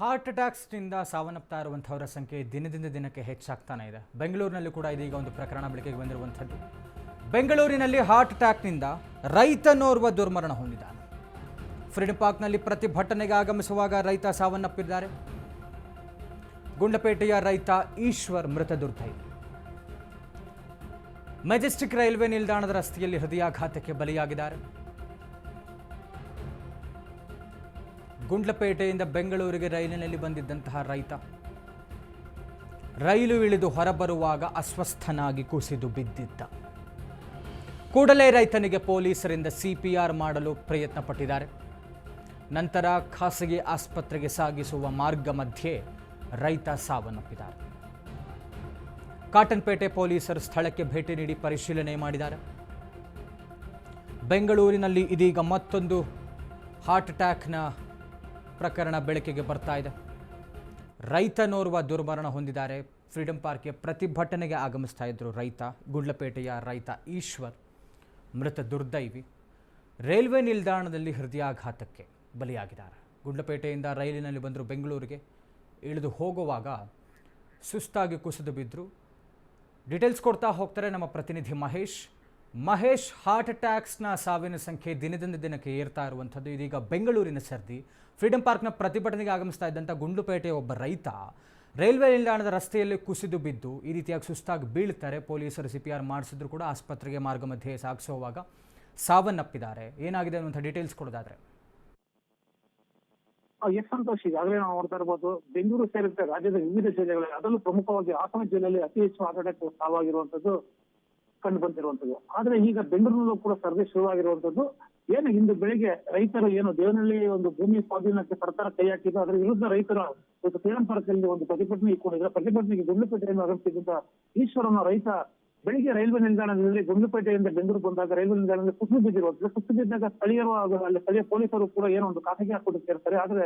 Heart ಅಟ್ಯಾಕ್ಸ್ನಿಂದ ಸಾವನ್ನಪ್ತಾ ಇರುವಂಥವರ ಸಂಖ್ಯೆ ದಿನದಿಂದ ದಿನಕ್ಕೆ ಹೆಚ್ಚಾಗ್ತಾನೆ ಇದೆ. ಬೆಂಗಳೂರಿನಲ್ಲಿ ಕೂಡ ಇದೀಗ ಒಂದು ಪ್ರಕರಣ ಬೆಳಕಿಗೆ ಬಂದಿರುವಂಥದ್ದು. ಬೆಂಗಳೂರಿನಲ್ಲಿ ಹಾರ್ಟ್ ಅಟ್ಯಾಕ್ನಿಂದ ರೈತನೋರ್ವ ದುರ್ಮರಣ ಹೊಂದಿದ್ದಾನೆ. ಫ್ರೀಡಂ ಪಾರ್ಕ್ನಲ್ಲಿ ಪ್ರತಿಭಟನೆಗೆ ಆಗಮಿಸುವಾಗ ರೈತ ಸಾವನ್ನಪ್ಪಿದ್ದಾರೆ. ಗುಂಡಪೇಟೆಯ ರೈತ ಈಶ್ವರ್ ಮೃತ ದುರ್ದೈವಿ. ಮೆಜೆಸ್ಟಿಕ್ ರೈಲ್ವೆ ನಿಲ್ದಾಣದ ರಸ್ತೆಯಲ್ಲಿ ಹೃದಯಾಘಾತಕ್ಕೆ ಬಲಿಯಾಗಿದ್ದಾರೆ. ಗುಂಡ್ಲಪೇಟೆಯಿಂದ ಬೆಂಗಳೂರಿಗೆ ರೈಲಿನಲ್ಲಿ ಬಂದಿದ್ದಂತಹ ರೈತ. ರೈಲು ಇಳಿದು ಹೊರಬರುವಾಗ ಅಸ್ವಸ್ಥನಾಗಿ ಕುಸಿದು ಬಿದ್ದಿದ್ದ. ಕೂಡಲೇ ರೈತನಿಗೆ ಪೊಲೀಸರಿಂದ ಸಿಪಿಆರ್ ಮಾಡಲು ಪ್ರಯತ್ನ ಪಟ್ಟಿದ್ದಾರೆ ನಂತರ ಖಾಸಗಿ ಆಸ್ಪತ್ರೆಗೆ ಸಾಗಿಸುವ ಮಾರ್ಗ ಮಧ್ಯೆ ರೈತ ಸಾವನ್ನಪ್ಪಿದ್ದಾರೆ. ಕಾಟನ್ಪೇಟೆ ಪೊಲೀಸರು ಸ್ಥಳಕ್ಕೆ ಭೇಟಿ ನೀಡಿ ಪರಿಶೀಲನೆ ಮಾಡಿದ್ದಾರೆ. ಬೆಂಗಳೂರಿನಲ್ಲಿ ಇದೀಗ ಮತ್ತೊಂದು ಹಾರ್ಟ್ ಅಟ್ಯಾಕ್ನ ಪ್ರಕರಣ ಬೆಳಕಿಗೆ ಬರ್ತಾ ಇದೆ. ರೈತನೋರ್ವ ದುರ್ಮರಣ ಹೊಂದಿದ್ದಾರೆ. ಫ್ರೀಡಂ ಪಾರ್ಕ್ಗೆ ಪ್ರತಿಭಟನೆಗೆ ಆಗಮಿಸ್ತಾ ಇದ್ದರು ರೈತ, ಗುಂಡ್ಲಪೇಟೆಯ ರೈತ ಈಶ್ವರ್. ಮೃತ ದುರ್ದೈವಿ. ರೈಲ್ವೆ ನಿಲ್ದಾಣದಲ್ಲಿ ಹೃದಯಾಘಾತಕ್ಕೆ ಬಲಿಯಾಗಿದ್ದಾರೆ. ಗುಂಡ್ಲಪೇಟೆಯಿಂದ ರೈಲಿನಲ್ಲಿ ಬಂದರು ಬೆಂಗಳೂರಿಗೆ ಇಳಿದು ಹೋಗುವಾಗ ಸುಸ್ತಾಗಿ ಕುಸಿದು ಬಿದ್ದರು ಡೀಟೇಲ್ಸ್ ಕೊಡ್ತಾ ಹೋಗ್ತಾರೆ ನಮ್ಮ ಪ್ರತಿನಿಧಿ ಮಹೇಶ್. ಮಹೇಶ್ ಹಾರ್ಟ್ ಅಟ್ಯಾಕ್ಸ್ನ ಸಾವಿನ ಸಂಖ್ಯೆ ದಿನದಿಂದ ದಿನಕ್ಕೆ ಏರ್ತಾ ಇರುವಂಥದ್ದು. ಇದೀಗ ಬೆಂಗಳೂರಿನ ಸರ್ದಿ. ಫ್ರೀಡಂ ಪಾರ್ಕ್ನ ಪ್ರತಿಭಟನೆಗೆ ಆಗಮಿಸ್ತಾ ಇದ್ದಂಥ ಗುಂಡ್ಲುಪೇಟೆಯ ಒಬ್ಬ ರೈತ ರೈಲ್ವೆ ನಿಲ್ದಾಣದ ರಸ್ತೆಯಲ್ಲಿ ಕುಸಿದು ಬಿದ್ದು, ಈ ರೀತಿಯಾಗಿ ಸುಸ್ತಾಗಿ ಬೀಳ್ತಾರೆ ಪೊಲೀಸರು ಸಿ ಪಿ ಆರ್ ಮಾಡಿಸಿದ್ರು ಕೂಡ ಆಸ್ಪತ್ರೆಗೆ ಮಾರ್ಗ ಮಧ್ಯೆ ಸಾಗಿಸುವಾಗ ಸಾವನ್ನಪ್ಪಿದ್ದಾರೆ. ಏನಾಗಿದೆ ಅನ್ನುವಂಥ ಡೀಟೇಲ್ಸ್ ಕೊಡೋದಾದ್ರೆ. ಎಸ್ ಸಂತೋಷ್. ಈಗಾಗಲೇ ನಾವು ನೋಡ್ತಾ ಇರ್ಬೋದು, ಬೆಂಗಳೂರು ಸೇರಿದಂತೆ ರಾಜ್ಯದ ವಿವಿಧ ಜಿಲ್ಲೆಗಳಲ್ಲಿ, ಅದರಲ್ಲೂ ಪ್ರಮುಖವಾಗಿ ಹಾಸನ ಜಿಲ್ಲೆಯಲ್ಲಿ ಅತಿ ಹೆಚ್ಚು ಹಾರ್ಟ್ ಅಟ್ಯಾಕ್ ಸಾವಾಗಿರುವಂತದ್ದು ಕಂಡು ಬಂದಿರುವಂತದ್ದು ಆದ್ರೆ ಈಗ ಬೆಂಗಳೂರಿನಲ್ಲೂ ಕೂಡ ಸರ್ವೆ ಶುರುವಾಗಿರುವಂತದ್ದು ಏನು ಇಂದು ಬೆಳಿಗ್ಗೆ ರೈತರು ಏನು ದೇವನಹಳ್ಳಿ ಒಂದು ಭೂಮಿ ಸ್ವಾಧೀನಕ್ಕೆ ಸರ್ಕಾರ ಕೈ ಹಾಕಿದ್ದು ಅದರ ವಿರುದ್ಧ ರೈತರು ಒಂದು ಫ್ರೀಡಂ ಪಾರ್ಕ್ ಒಂದು ಪ್ರತಿಭಟನೆ ಇಟ್ಕೊಂಡಿದ್ದಾರೆ ಪ್ರತಿಭಟನೆಗೆ ಗುಂಡ್ಲುಪೇಟೆಯನ್ನು ಆಗಮಿಸಿದ್ದ ಈಶ್ವರನ ರೈತ ಬೆಳಿಗ್ಗೆ ರೈಲ್ವೆ ನಿಲ್ದಾಣದಲ್ಲಿ ಗುಂಡ್ಲುಪೇಟೆಯಿಂದ ಬೆಂಗಳೂರು ಬಂದಾಗ ರೈಲ್ವೆ ನಿಲ್ದಾಣದಲ್ಲಿ ಕುಸಿದು ಬಿದ್ದಿರುವಂತದ್ದು ಕುಸಿದು ಬಿದ್ದಾಗ ಸ್ಥಳೀಯರು ಹಾಗೂ ಅಲ್ಲಿ ಸ್ಥಳೀಯ ಪೊಲೀಸರು ಕೂಡ ಏನೋ ಒಂದು ಖಾಸಗಿ ಹಾಕೊಂಡು ಸೇರ್ತಾರೆ. ಆದ್ರೆ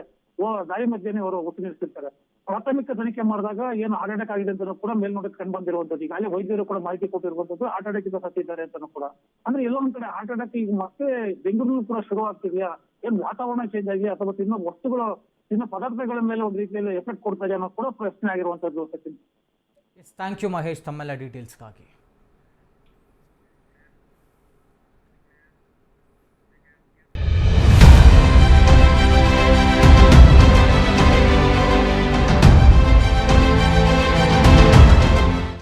ದಾರಿ ಮಧ್ಯೆನೆ ಅವರು ಒತ್ತು ನಿಲ್ಲಿಸಿರ್ತಾರೆ ಪ್ರಾಥಮಿಕ ತನಿಖೆ ಮಾಡಿದಾಗ ಏನು ಹಾರ್ಟ್ ಆಗಿದೆ ಅಂತ ಕೂಡ ಮೇಲ್ನೋಟಕ್ಕೆ ಕಂಡು ಬಂದಿರುವಂತದ್ದು ಈಗಾಗಲೇ ವೈದ್ಯರು ಕೂಡ ಮಾಹಿತಿ ಕೊಟ್ಟಿರುವಂತದ್ದು ಹಾರ್ಟ್ ಅಟ್ಯಾಕ್ ಸತ್ತಿದ್ದಾರೆ ಅಂತ ಕೂಡ. ಅಂದ್ರೆ ಎಲ್ಲೋ ಒಂದ್ ಕಡೆ ಹಾರ್ಟ್ ಈಗ ಮತ್ತೆ ಬೆಂಗಳೂರು ಕೂಡ ಶುರು ಆಗ್ತಿದೆಯಾ? ಏನ್ ವಾತಾವರಣ ಚೇಂಜ್ ಆಗಿ ಅಥವಾ ತಿನ್ನೋ ವಸ್ತುಗಳು ತಿನ್ನೋ ಪದಾರ್ಥಗಳ ಮೇಲೆ ಒಂದು ರೀತಿಯಲ್ಲಿ ಎಫೆಕ್ಟ್ ಕೊಡ್ತಾ ಇದೆ ಅನ್ನೋ ಕೂಡ ಪ್ರಶ್ನೆ ಆಗಿರುವಂತದ್ದು ಸಚಿನ್. ಥ್ಯಾಂಕ್ ಯು ಮಹೇಶ್ ತಮ್ಮೆಲ್ಲ ಡೀಟೇಲ್ಸ್ಗಾಗಿ